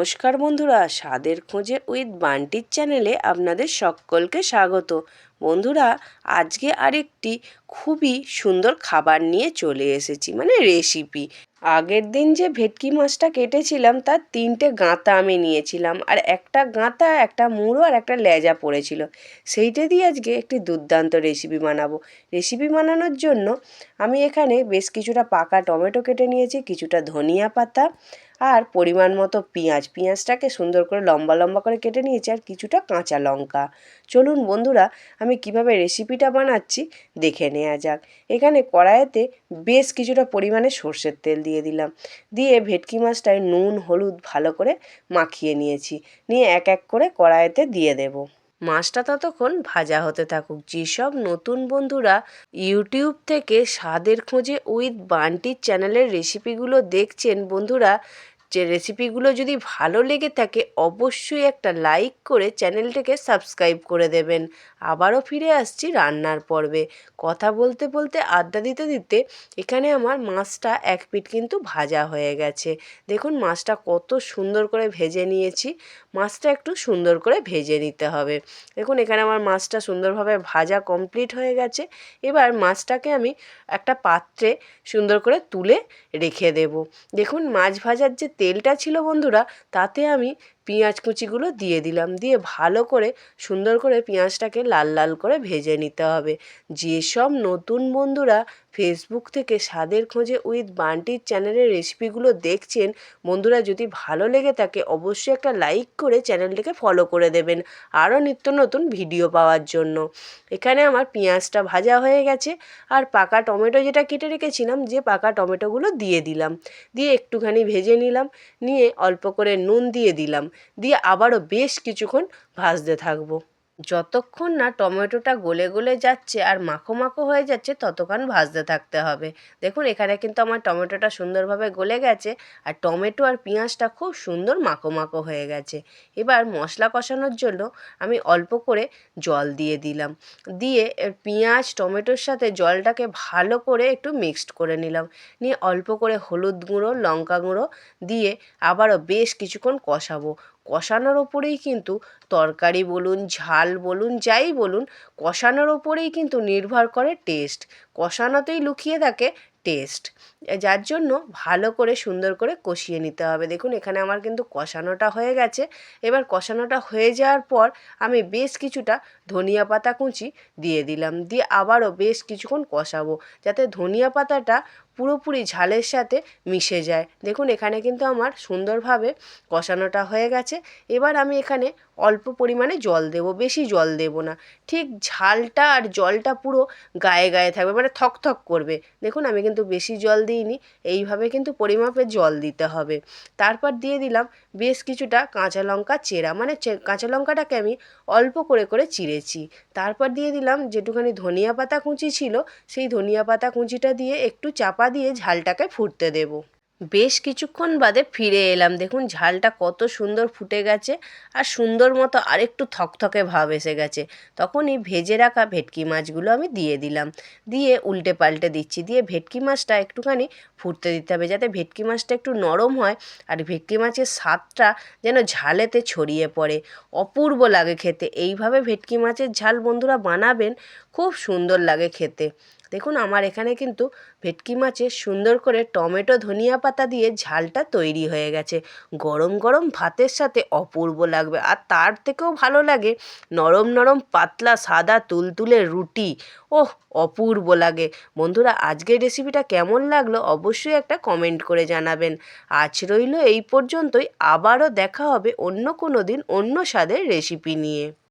নমস্কার বন্ধুরা স্বাদের খোঁজে উইথ বান্টির চ্যানেলে আপনাদের সকলকে স্বাগত। বন্ধুরা, আজকে আরেকটি খুবই সুন্দর খাবার নিয়ে চলে এসেছি মানে রেসিপি আগের দিন যে ভেটকি মাছটা কেটেছিলাম, তার তিনটে গাঁতা আমি নিয়েছিলাম। আর একটা গাঁতা, একটা মুড়ো আর একটা লেজা পড়েছিল। সেইটা দিয়ে আজকে একটি দুর্দান্ত রেসিপি বানাবো। রেসিপি বানানোর জন্য আমি এখানে বেশ কিছুটা পাকা টমেটো কেটে নিয়েছি, কিছুটা ধনিয়া পাতা আর পরিমাণ মতো পেঁয়াজ। পেঁয়াজটাকে সুন্দর করে লম্বা লম্বা করে কেটে নিয়েছি আর কিছুটা কাঁচা লঙ্কা। চলুন বন্ধুরা, আমি কীভাবে রেসিপিটা বানাচ্ছি দেখে নেওয়া যাক। এখানে কড়াইতে বেশ কিছুটা পরিমাণে সর্ষের তেল দিয়ে দিলাম। দিয়ে ভেটকি মাছটায় নুন, হলুদ ভালো করে মাখিয়ে নিয়েছি। নিয়ে এক এক করে কড়াইতে দিয়ে দেবো। মাছটা ততক্ষণ ভাজা হতে থাকুক। যেসব নতুন বন্ধুরা ইউটিউব থেকে স্বাদের খোঁজে উইথ বান্টির চ্যানেলের রেসিপিগুলো দেখছেন, বন্ধুরা যে রেসিপিগুলো যদি ভালো লেগে থাকে, অবশ্যই একটা লাইক করে চ্যানেলটিকে সাবস্ক্রাইব করে দেবেন। আবারও ফিরে আসছি রান্নার পর্বে। কথা বলতে বলতে, আড্ডা দিতে দিতে এখানে আমার মাছটা এক পিট কিন্তু ভাজা হয়ে গেছে। দেখুন মাছটা কত সুন্দর করে ভেজে নিয়েছি। মাছটা একটু সুন্দর করে ভেজে নিতে হবে। দেখুন এখানে আমার মাছটা সুন্দরভাবে ভাজা কমপ্লিট হয়ে গেছে। এবার মাছটাকে আমি একটা পাত্রে সুন্দর করে তুলে রেখে দেব। দেখুন মাছ ভাজার যে তেলটা ছিল বন্ধুরা তাতে আমি পেঁয়াজ কুচিগুলো দিয়ে দিলাম। দিয়ে ভালো করে, সুন্দর করে পেঁয়াজটাকে লাল লাল করে ভেজে নিতে হবে। যেসব নতুন বন্ধুরা ফেসবুক থেকে স্বাদের খোঁজে উইথ বান্টির চ্যানেলের রেসিপিগুলো দেখছেন, বন্ধুরা যদি ভালো লেগে থাকে অবশ্যই একটা লাইক করে চ্যানেলটিকে ফলো করে দেবেন। আরও নিত্য নতুন ভিডিও পাওয়ার জন্য। এখানে আমার পেঁয়াজটা ভাজা হয়ে গেছে আর পাকা টমেটো যেটা কেটে রেখেছিলাম, যে পাকা টমেটোগুলো দিয়ে দিলাম। দিয়ে একটুখানি ভেজে নিলাম। নিয়ে অল্প করে নুন দিয়ে দিলাম। দিয়ে আবারও বেশ কিছুক্ষণ ভাজতে থাকব। যতক্ষণ না টমেটোটা গলে গলে যাচ্ছে আর মাখো মাখো হয়ে যাচ্ছে, ততক্ষণ ভাজতে থাকতে হবে। দেখুন, এখানে কিন্তু আমার টমেটোটা সুন্দরভাবে গলে গেছে আর টমেটো আর পেঁয়াজটা খুব সুন্দর মাখো মাখো হয়ে গেছে। এবার মশলা কষানোর জন্য আমি অল্প করে জল দিয়ে দিলাম। দিয়ে পেঁয়াজ, টমেটোর সাথে জলটাকে ভালো করে একটু মিক্সড করে নিলাম। নিয়ে অল্প করে হলুদ গুঁড়ো, লঙ্কা গুঁড়ো দিয়ে আবারও বেশ কিছুক্ষণ কষাবো। কষানোর ওপরেই কিন্তু তরকারি বলুন, ঝাল বলুন, যাই বলুন, কষানোর ওপরেই কিন্তু নির্ভর করে টেস্ট কষানোতেই লুকিয়ে থাকে টেস্ট যার জন্য ভালো করে সুন্দর করে কষিয়ে নিতে হবে। দেখুন, এখানে আমার কিন্তু কষানোটা হয়ে গেছে। এবার কষানোটা হয়ে যাওয়ার পর আমি বেশ কিছুটা ধনিয়া পাতা কুচি দিয়ে দিলাম। দিয়ে আবারও বেশ কিছুক্ষণ কষাবো। যাতে ধনিয়া পাতাটা পুরোপুরি ঝালের সাথে মিশে যায়। দেখুন, এখানে কিন্তু আমার সুন্দরভাবে কষানোটা হয়ে গেছে। এবার আমি এখানে অল্প পরিমাণে জল দেব, বেশি জল দেব না। ঠিক ঝালটা আর জলটা পুরো গায়ে গায়ে থাকবে মানে থকথক করবে। দেখুন, আমি কিন্তু বেশি জল দিইনি, এইভাবে কিন্তু পরিমাপে জল দিতে হবে। তারপর দিয়ে দিলাম বেশ কিছুটা কাঁচা লঙ্কা চেরা মানে কাঁচা লঙ্কাটাকে আমি অল্প করে করে চিড়েছি তারপর দিয়ে দিলাম যেটুখানি ধনিয়া পাতা কুঁচি ছিল, সেই ধনিয়া পাতা কুঁচিটা দিয়ে একটু চাপা দিয়ে ঝালটাকে ফুটতে দেবো। বেশ কিছুক্ষণ বাদে ফিরে এলাম। দেখুন, ঝালটা কত সুন্দর ফুটে গেছে আর সুন্দর মতো আরেকটু থকথকে ভাব এসে গেছে। তখনই ভেজে রাখা ভেটকি মাছগুলো আমি দিয়ে দিলাম। দিয়ে উল্টে পাল্টে দিচ্ছি। দিয়ে ভেটকি মাছটা একটুখানি ফুটতে দিতে হবে যাতে ভেটকি মাছটা একটু নরম হয় আর ভেটকি মাছের স্বাদটা যেন ঝালেতে ছড়িয়ে পড়ে। অপূর্ব লাগে খেতে। এইভাবে ভেটকি মাছের ঝাল বন্ধুরা বানাবেন, খুব সুন্দর লাগে খেতে। দেখুন, আমার এখানে কিন্তু ভেটকি মাছের সুন্দর করে টমেটো, ধনিয়া পাতা দিয়ে ঝালটা তৈরি হয়ে গেছে। গরম গরম ভাতের সাথে অপূর্ব লাগবে। আর তার থেকেও ভালো লাগে নরম নরম, পাতলা, সাদা, তুলতুলে রুটি। ওহ, অপূর্ব লাগে। বন্ধুরা, আজকের রেসিপিটা কেমন লাগল অবশ্যই একটা কমেন্ট করে জানাবেন। আজ রইল এই পর্যন্তই। আবারও দেখা হবে অন্য কোনো দিন অন্য স্বাদের রেসিপি নিয়ে।